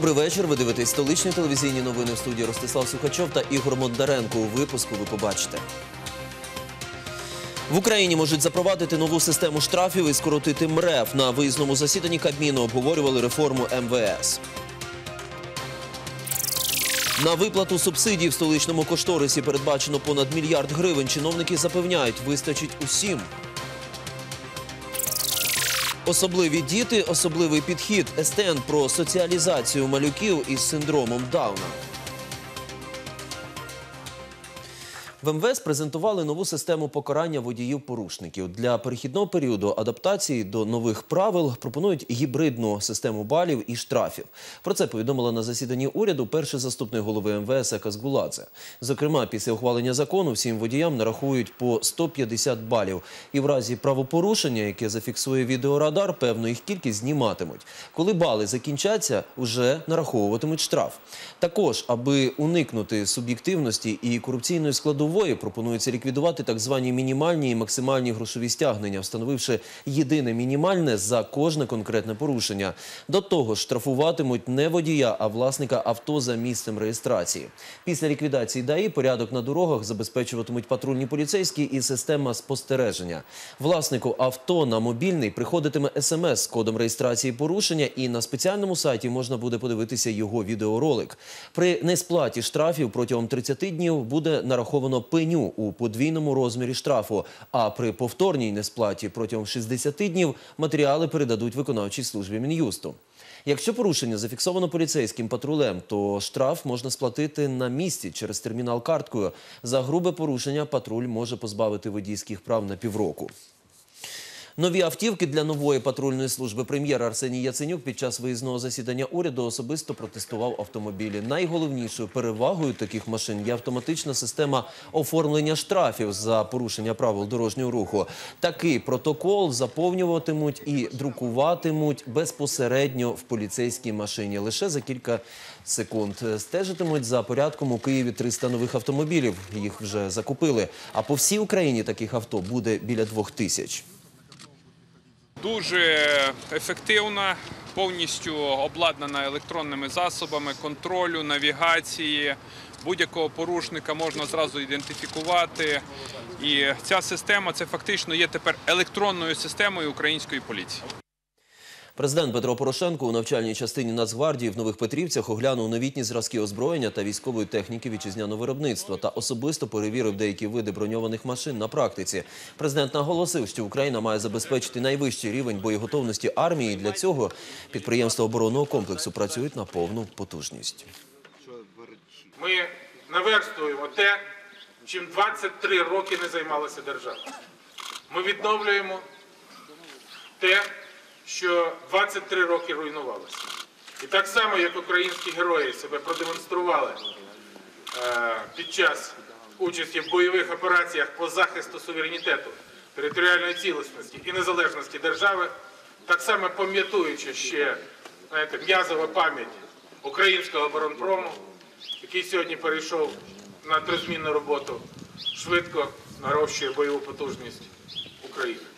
Добрий вечір. Ви дивитесь столичні телевізійні новини в студії Ростислав Сухачов та Ігор Мондаренко. У випуску ви побачите. В Україні можуть запровадити нову систему штрафів і скоротити МРЕФ. На виїзному засіданні Кабміну обговорювали реформу МВС. На виплату субсидій в столичному кошторисі передбачено понад мільярд гривень. Чиновники запевняють, вистачить усім. Особливі діти, особливий підхід. СТН про соціалізацію малюків із синдромом Дауна. В МВС презентували нову систему покарання водіїв-порушників. Для перехідного періоду адаптації до нових правил пропонують гібридну систему балів і штрафів. Про це повідомила на засіданні уряду перший заступник голови МВС Ека Згуладзе. Зокрема, після ухвалення закону всім водіям нарахують по 150 балів. І в разі правопорушення, яке зафіксує відеорадар, певну їх кількість зніматимуть. Коли бали закінчаться, вже нараховуватимуть штраф. Також, аби уникнути суб'єктивності і корупційної складової, пропонується ліквідувати так звані мінімальні і максимальні грошові стягнення, встановивши єдине мінімальне за кожне конкретне порушення. До того ж, штрафуватимуть не водія, а власника авто за місцем реєстрації. Після ліквідації ДАІ порядок на дорогах забезпечуватимуть патрульні поліцейські і система спостереження. Власнику авто на мобільний приходитиме смс з кодом реєстрації порушення, і на спеціальному сайті можна буде подивитися його відеоролик. При несплаті штрафів протягом 30 днів буде нараховано пеню у подвійному розмірі штрафу. А при повторній несплаті протягом 60 днів матеріали передадуть виконавчій службі мін'юсту. Якщо порушення зафіксовано поліцейським патрулем, то штраф можна сплатити на місці через термінал карткою. За грубе порушення патруль може позбавити водійських прав на півроку. Нові автівки для нової патрульної служби прем'єр Арсеній Яценюк під час виїзного засідання уряду особисто протестував автомобілі. Найголовнішою перевагою таких машин є автоматична система оформлення штрафів за порушення правил дорожнього руху. Такий протокол заповнюватимуть і друкуватимуть безпосередньо в поліцейській машині лише за кілька секунд. Стежитимуть за порядком у Києві 300 нових автомобілів. Їх вже закупили. А по всій Україні таких авто буде біля двох тисяч. Дуже ефективна, повністю обладнана електронними засобами контролю, навігації. Будь-якого порушника можна зразу ідентифікувати. І ця система це фактично є тепер електронною системою української поліції. Президент Петро Порошенко у навчальній частині Нацгвардії в Нових Петрівцях оглянув новітні зразки озброєння та військової техніки вітчизняного виробництва та особисто перевірив деякі види броньованих машин на практиці. Президент наголосив, що Україна має забезпечити найвищий рівень боєготовності армії. І Для цього підприємства оборонного комплексу працюють на повну потужність. Ми наверстуємо те, чим 23 роки не займалася держава. Ми відновлюємо те, що 23 роки руйнувалося. І так само, як українські герої себе продемонстрували е, під час участі в бойових операціях по захисту суверенітету, територіальної цілісності і незалежності держави, так само пам'ятуючи ще м'язова пам'ять українського оборонпрому, який сьогодні перейшов на тризмінну роботу, швидко нарощує бойову потужність України.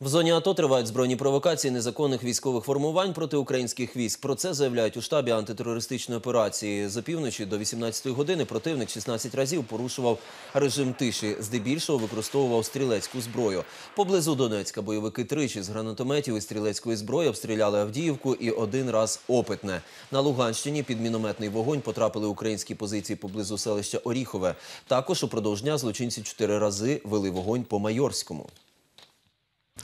В зоні АТО тривають збройні провокації незаконних військових формувань проти українських військ. Про це заявляють у штабі антитерористичної операції. За півночі до 18-ї години противник 16 разів порушував режим тиші. Здебільшого використовував стрілецьку зброю. Поблизу Донецька бойовики тричі з гранатометів і стрілецької зброї обстріляли Авдіївку і один раз Опитне. На Луганщині під мінометний вогонь потрапили українські позиції поблизу селища Оріхове. Також упродовж дня злочинці чотири рази вели вогонь по Майорському.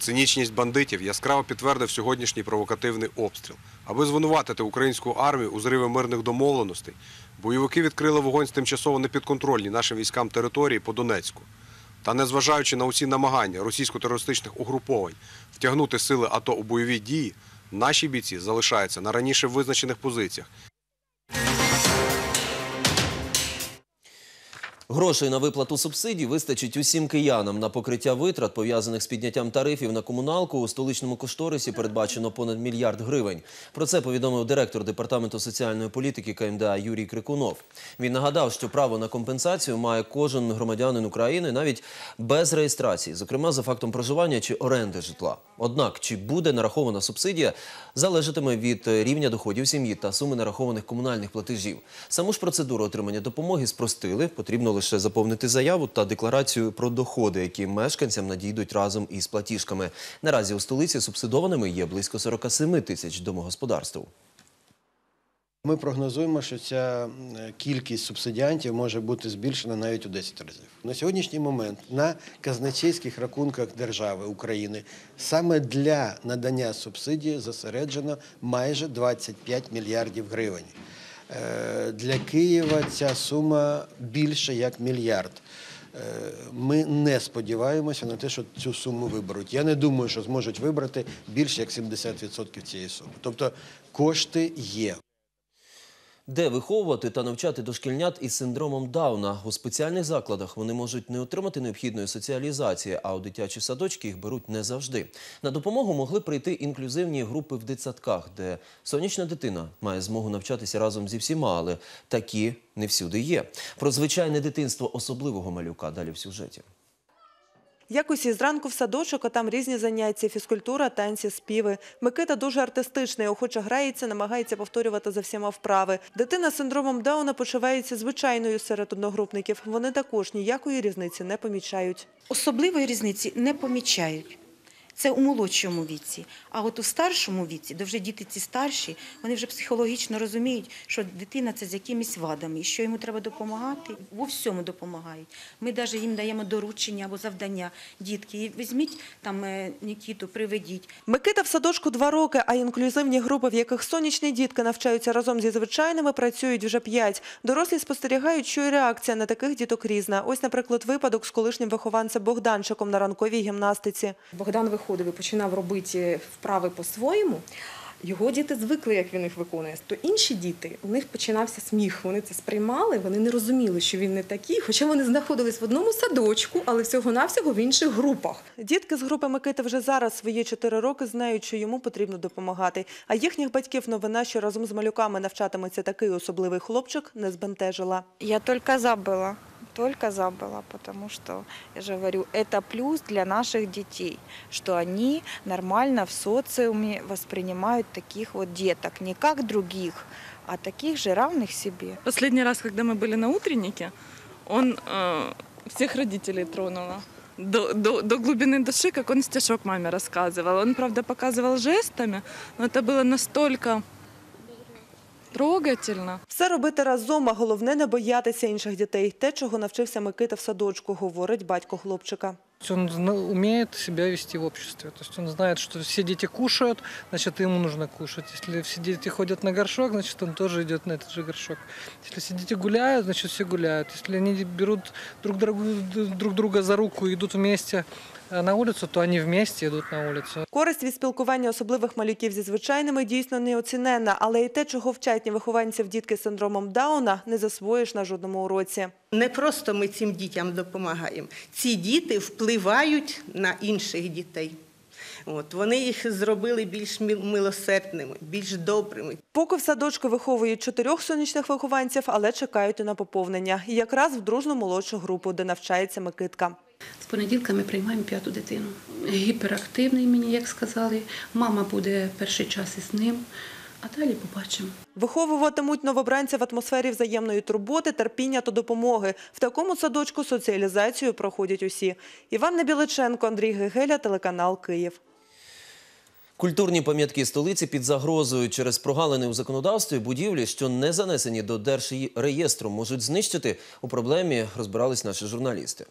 Цинічність бандитів яскраво підтвердив сьогоднішній провокативний обстріл. Аби звинуватити українську армію у зриві мирних домовленостей, бойовики відкрили вогонь з тимчасово непідконтрольні нашим військам території по Донецьку. Та незважаючи на усі намагання російсько-терористичних угруповань втягнути сили АТО у бойові дії, наші бійці залишаються на раніше визначених позиціях Грошей на виплату субсидій вистачить усім киянам на покриття витрат, пов'язаних з підняттям тарифів на комуналку. У столичному кошторисі передбачено понад мільярд гривень. Про це повідомив директор департаменту соціальної політики КМДА Юрій Крикунов. Він нагадав, що право на компенсацію має кожен громадянин України навіть без реєстрації, зокрема за фактом проживання чи оренди житла. Однак, чи буде нарахована субсидія, залежатиме від рівня доходів сім'ї та суми нарахованих комунальних платежів. Саму ж процедуру отримання допомоги спростили. Потрібно лише заповнити заяву та декларацію про доходи, які мешканцям надійдуть разом із платіжками. Наразі у столиці субсидованими є близько 47 тисяч домогосподарств. Ми прогнозуємо, що ця кількість субсидіантів може бути збільшена навіть у 10 разів. На сьогоднішній момент на казначейських рахунках держави України саме для надання субсидії зосереджено майже 25 мільярдів гривень. Е, Для Києва ця сума більше як мільярд. Е, Ми не сподіваємося на те, що цю суму виберуть. Я не думаю, що зможуть вибрати більше як 70% цієї суми. Тобто кошти є. Де виховувати та навчати дошкільнят із синдромом Дауна у спеціальних закладах вони можуть не отримати необхідної соціалізації, а у дитячі садочки їх беруть не завжди. На допомогу могли прийти інклюзивні групи в дитсадках, де сонячна дитина має змогу навчатися разом зі всіма, але такі не всюди є. Про звичайне дитинство особливого малюка далі в сюжеті. Як усі зранку в садочок, а там різні заняття, фізкультура, танці, співи. Микита дуже артистичний, охоче грається, намагається повторювати за всіма вправи. Дитина з синдромом Дауна почувається звичайною серед одногрупників. Вони також ніякої різниці не помічають. Особливої різниці не помічають. Це у молодшому віці. А от у старшому віці, де вже діти ці старші, вони вже психологічно розуміють, що дитина це з якимись вадами, і що йому треба допомагати, у всьому допомагають. Ми навіть їм даємо доручення або завдання. Дітки, візьміть там е, Нікіту, приведіть. Микита в садочку два роки, а інклюзивні групи, в яких сонячні дітки навчаються разом зі звичайними, працюють вже п'ять. Дорослі спостерігають, що і реакція на таких діток різна. Ось, наприклад, випадок з колишнім вихованцем Богданчиком на ранковій гімнастиці. Богдан виходив і починав робити вправи по-своєму. Його діти звикли, як він їх виконує. То інші діти, у них починався сміх. Вони це сприймали, вони не розуміли, що він не такий, хоча вони знаходились в одному садочку, але всього-навсього в інших групах. Дітки з групи Микити вже зараз свої чотири роки знають, що йому потрібно допомагати. А їхніх батьків новина, що разом з малюками навчатиметься такий особливий хлопчик, не збентежила. Я только забыла, только забыла, потому что, я же говорю, это плюс для наших детей, что они нормально в социуме воспринимают таких вот деток, не как других, а таких же равных себе. Последний раз, когда мы были на утреннике, он э, всех родителей тронуло. До, до, до глубины души, как он стишок маме рассказывал. Он, правда, показывал жестами, но это было настолько трогательно. Все робити разом, а головне не боятися інших дітей. Те, чого навчився Микита в садочку, говорить батько хлопчика. Он умеет себя вести в обществе. То есть он знает, что все дети кушают, значит, ему нужно кушать. Если все дети ходят на горшок, значит, он тоже идет на этот же горшок. Если все дети гуляют, значит, все гуляют. Если они берут друг, другу, друг друга за руку и идут вместе э, на улицу, то они вместе идут на улицу. Користь від спілкування особливих малюків зі звичайними дійсно неоціненна, але і те, чого вчать вихованців дітки з синдромом Дауна, не засвоїш на жодному уроці. Не просто ми цим дітям допомагаємо. Ці діти впливають на інших дітей. От, вони їх зробили більш мил- милосердними, більш добрими. Поки в садочку виховують чотирьох сонячних вихованців, але чекають і на поповнення. І якраз в дружну молодшу групу, де навчається Микитка. З понеділка ми приймаємо п'яту дитину. Гіперактивний мені, як сказали. Мама буде перший час із ним, а далі побачимо. Виховуватимуть новобранця в атмосфері взаємної турботи, терпіння та допомоги. В такому садочку соціалізацію проходять усі. Іван Біличенко, Андрій Гегеля, телеканал Київ. Культурні пам'ятки столиці під загрозою через прогалини у законодавстві будівлі, що не занесені до держреєстру, можуть знищити. У проблемі розбирались наші журналісти.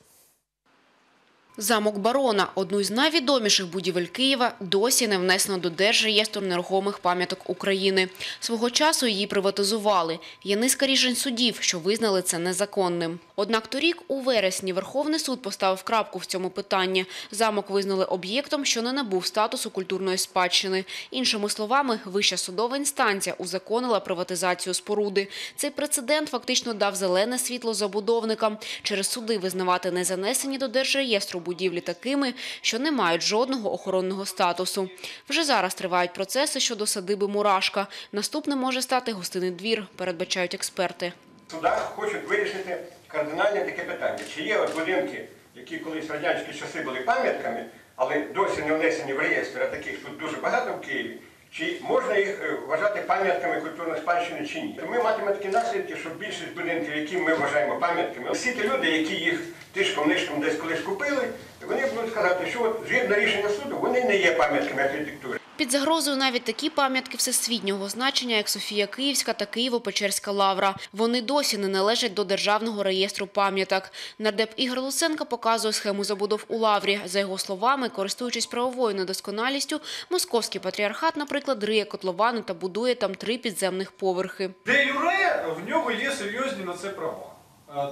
Замок Барона, одну з найвідоміших будівель Києва, досі не внесено до Держреєстру нерухомих пам'яток України. Свого часу її приватизували. Є низка рішень судів, що визнали це незаконним. Однак торік у вересні Верховний суд поставив крапку в цьому питанні. Замок визнали об'єктом, що не набув статусу культурної спадщини. Іншими словами, вища судова інстанція узаконила приватизацію споруди. Цей прецедент фактично дав зелене світло забудовникам. Через суди визнавати незанесені до Держреєстру будівлі такими, що не мають жодного охоронного статусу. Вже зараз тривають процеси щодо садиби Мурашка. Наступним може стати гостинний двір, передбачають експерти. Суда хочуть вирішити кардинальне таке питання. Чи є от будинки, які колись радянські часи були пам'ятками, але досі не внесені в реєстр, а таких тут дуже багато в Києві, чи можна їх е, вважати пам'ятками культурної спадщини чи ні? Ми матимемо такі наслідки, що більшість будинків, які ми вважаємо пам'ятками, всі ті люди, які їх тишком-нишком десь колись купили, вони будуть сказати, що згідно рішення суду вони не є пам'ятками архітектури. Під загрозою навіть такі пам'ятки всесвітнього значення, як Софія Київська та Києво-Печерська лавра. Вони досі не належать до Державного реєстру пам'яток. Нардеп Ігор Луценко показує схему забудов у лаврі. За його словами, користуючись правовою недосконалістю, московський патріархат, наприклад, риє котловани та будує там три підземних поверхи. Де юре в нього є серйозні на це права.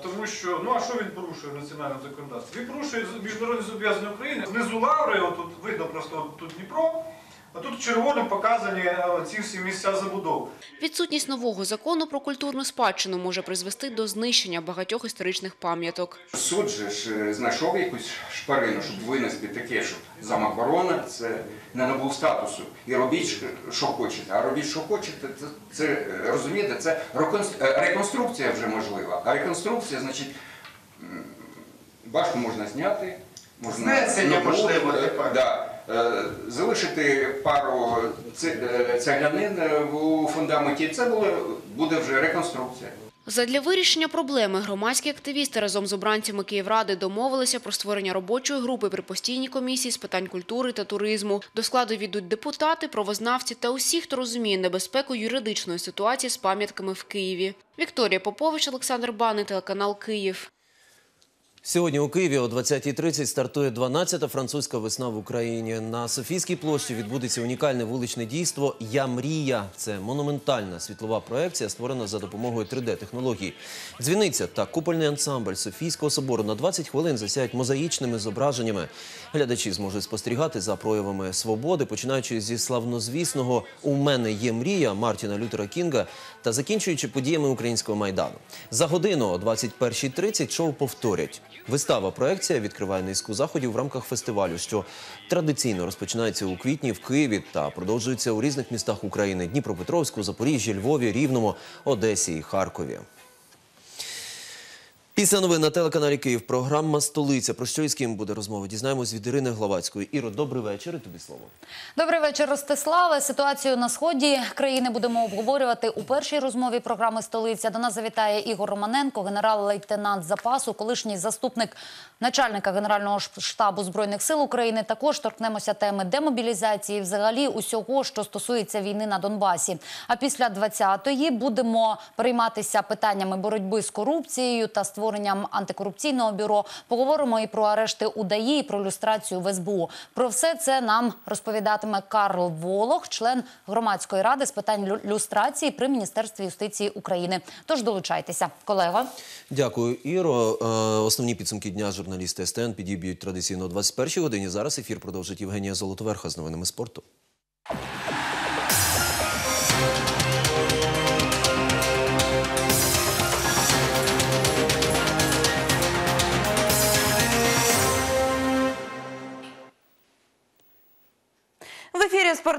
Тому що, ну а що він порушує в національному законодавстві? Він порушує міжнародні зобов'язання України. Знизу лаври, отут видно просто тут Дніпро, а тут червоним показані е, ці всі місця забудов. Відсутність нового закону про культурну спадщину може призвести до знищення багатьох історичних пам'яток. Суд же ж е, знайшов якусь шпарину, щоб винести таке, щоб замок барона це не набув статусу. І робіть, що- що хочете. А робіть, що хочете, це, це е, розумієте, це е, реконструкція вже можлива. А реконструкція, значить, м, башню можна зняти, можна Знесення можливо, е, тепер. да, е, залишити пару е, цеглянин е, у фундаменті, це буде, вже реконструкція. Задля вирішення проблеми громадські активісти разом з обранцями Київради домовилися про створення робочої групи при постійній комісії з питань культури та туризму. До складу війдуть депутати, правознавці та усі, хто розуміє небезпеку юридичної ситуації з пам'ятками в Києві. Вікторія Попович, Олександр Бани, телеканал Київ. Сьогодні у Києві о 20.30 стартує 12-та французька весна в Україні. На Софійській площі відбудеться унікальне вуличне дійство Я мрія. Це монументальна світлова проекція, створена за допомогою 3D-технологій. Дзвіниця та купольний ансамбль Софійського собору на 20 хвилин засяють мозаїчними зображеннями. Глядачі зможуть спостерігати за проявами свободи, починаючи зі славнозвісного У мене є мрія Мартіна Лютера Кінга та закінчуючи подіями українського майдану. За годину о 21.30 шоу повторять. Вистава проекція відкриває низку заходів в рамках фестивалю, що традиційно розпочинається у квітні в Києві та продовжується у різних містах України: Дніпропетровську, Запоріжжі, Львові, Рівному, Одесі і Харкові. Після новин на телеканалі Київ програма Столиця. Про що і з ким буде розмова? Дізнаємось від Ірини Главацької. Іро, добрий вечір. І тобі слово. Добрий вечір, Ростиславе. Ситуацію на сході країни будемо обговорювати у першій розмові програми Столиця. До нас завітає Ігор Романенко, генерал-лейтенант запасу, колишній заступник начальника Генерального штабу збройних сил України. Також торкнемося теми демобілізації, взагалі усього, що стосується війни на Донбасі. А після 20-ї будемо перейматися питаннями боротьби з корупцією та створенням антикорупційного бюро. Поговоримо і про арешти УДАІ, і про люстрацію в СБУ. Про все це нам розповідатиме Карл Волох, член громадської ради з питань люстрації при міністерстві юстиції України. Тож долучайтеся, колего. Дякую, Іро. Е, Основні підсумки дня журналісти СТН підіб'ють традиційно о 21 годині. Зараз ефір продовжить Євгенія Золотоверха з новинами спорту.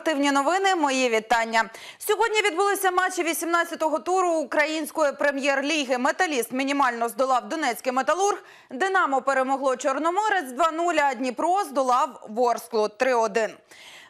Спортивні новини. Мої вітання. Сьогодні відбулися матчі 18-го туру української прем'єр-ліги. Металіст мінімально здолав Донецький металург. Динамо перемогло Чорноморець 2-0, а Дніпро здолав Ворсклу 3-1.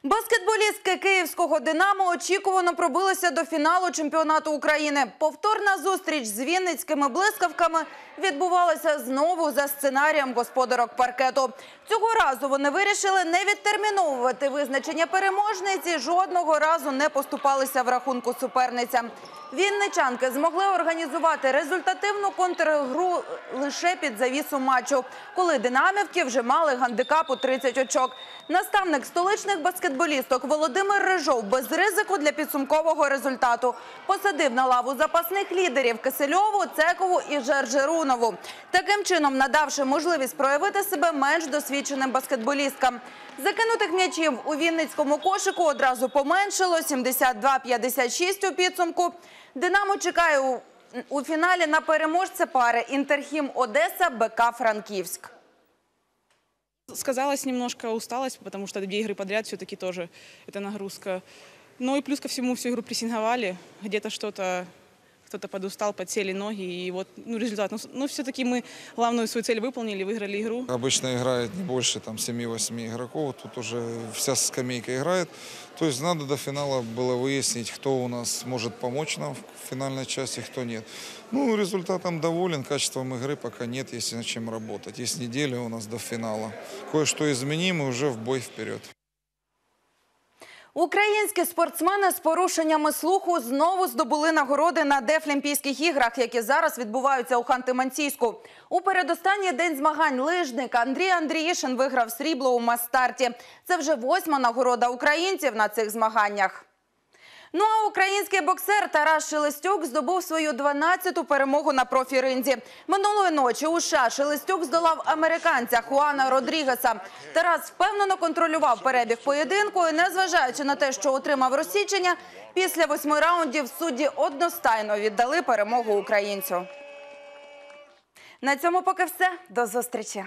Баскетболістки київського Динамо очікувано пробилися до фіналу чемпіонату України. Повторна зустріч з вінницькими блискавками відбувалася знову за сценарієм господарок паркету. Цього разу вони вирішили не відтерміновувати визначення переможниці. Жодного разу не поступалися в рахунку суперницям. Вінничанки змогли організувати результативну контргру лише під завісу матчу, коли динамівки вже мали гандикап у 30 очок. Наставник столичних баскетболісток Володимир Рижов без ризику для підсумкового результату посадив на лаву запасних лідерів Кисельову, Цекову і Жержерунову. Таким чином надавши можливість проявити себе менш досвідченим баскетболісткам. Закинутих м'ячів у Вінницькому кошику одразу поменшило 72-56 у підсумку. Динамо чекає у, у фіналі на переможця пари Інтерхім Одеса БК Франківськ. Сказалась немножко усталость, потому что две игры подряд все-таки тоже это нагрузка. Ну и плюс ко всему всю игру прессинговали, где-то что-то кто-то подустал, подсели ноги, и вот ну, результат. Но, но все-таки мы главную свою цель выполнили, выиграли игру. Обычно играет не больше там 7-8 игроков, тут уже вся скамейка играет. То есть надо до финала было выяснить, кто у нас может помочь нам в финальной части, кто нет. Ну, результатом доволен, качеством игры пока нет, есть над чем работать. Есть неделя у нас до финала. Кое-что изменим и уже в бой вперед. Українські спортсмени з порушеннями слуху знову здобули нагороди на Дефлімпійських іграх, які зараз відбуваються у Ханти-Мансійську. У передостанній день змагань лижник Андрій Андріїшин виграв срібло у мас-старті. Це вже восьма нагорода українців на цих змаганнях. Ну а український боксер Тарас Шелестюк здобув свою 12-ту перемогу на профі-ринзі. Минулої ночі у США Шелестюк здолав американця Хуана Родрігеса. Тарас впевнено контролював перебіг поєдинку і, незважаючи на те, що отримав розсічення, після восьми раундів судді одностайно віддали перемогу українцю. На цьому поки все. До зустрічі.